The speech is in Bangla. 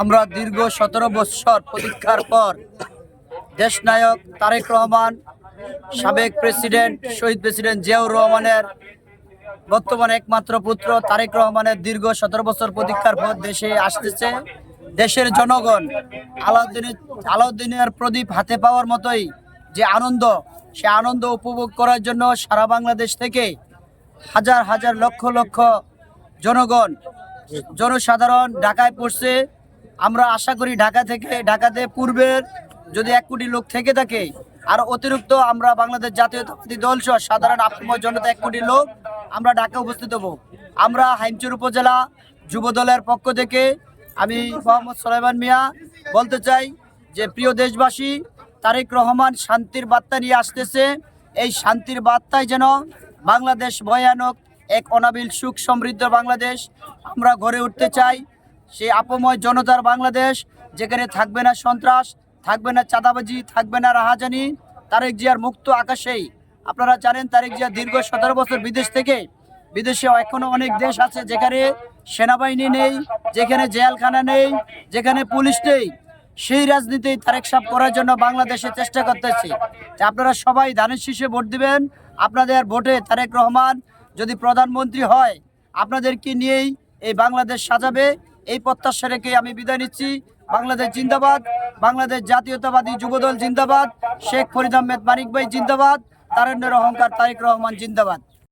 আমরা দীর্ঘ সতেরো বৎসর প্রতীক্ষার পর দেশনায়ক তারেক রহমান, সাবেক প্রেসিডেন্ট, শহীদ প্রেসিডেন্ট জিয়াউর রহমানের বর্তমানে একমাত্র পুত্র তারেক রহমানের দীর্ঘ সতেরো বছর প্রতীক্ষার পর দেশে আসতেছে। দেশের জনগণ আলাউদ্দিনের আলাউদ্দিনের প্রদীপ হাতে পাওয়ার মতোই যে আনন্দ, সে আনন্দ উপভোগ করার জন্য সারা বাংলাদেশ থেকে হাজার হাজার লক্ষ লক্ষ জনগণ, জনসাধারণ ঢাকায় পড়ছে। আমরা আশা করি ঢাকা থেকে, ঢাকাতে পূর্বের যদি এক কোটি লোক থেকে থাকে, আর অতিরিক্ত আমরা বাংলাদেশ জাতীয়তাবাদী দল সহ সাধারণ আপাময় জনতা এক কোটি লোক, আমরা ঢাকা উপস্থিত হব। আমরা হাইমচুর উপজেলা যুব দলের পক্ষ থেকে আমি মোহাম্মদ সোলাইমান মিয়া বলতে চাই যে, প্রিয় দেশবাসী, তারেক রহমান শান্তির বার্তা নিয়ে আসতেছে। এই শান্তির বার্তায় যেন বাংলাদেশ ভয়ানক এক অনাবিল সুখ সমৃদ্ধ বাংলাদেশ আমরা গড়ে উঠতে চাই। সেই আপময় জনতার বাংলাদেশ, যেখানে থাকবে না সন্ত্রাস, থাকবে না চাঁদাবাজি, থাকবে না রাহাজানি, তারেক জিয়ার মুক্ত আকাশেই। আপনারা জানেন তারেক জিয়া দীর্ঘ সতেরো বছর বিদেশ থেকে। বিদেশে এখনও অনেক দেশ আছে যেখানে সেনাবাহিনী নেই, যেখানে জেলখানা নেই, যেখানে পুলিশ নেই। সেই রাজনীতি তারেক সাপ করার জন্য বাংলাদেশে চেষ্টা করতেছে। আপনারা সবাই ধানের শীষে ভোট দিবেন। আপনাদের ভোটে তারেক রহমান যদি প্রধানমন্ত্রী হয় আপনাদেরকে নিয়েই এই বাংলাদেশ সাজাবে? এই প্রত্যাশা রেখে আমি বিদায় নিচ্ছি। বাংলাদেশ জিন্দাবাদ, বাংলাদেশ জাতীয়তাবাদী যুবদল জিন্দাবাদ, শেখ ফরিদ আহমেদ মানিক ভাই জিন্দাবাদ তারেন্দ্র অহংকার তারেক রহমান জিন্দাবাদ।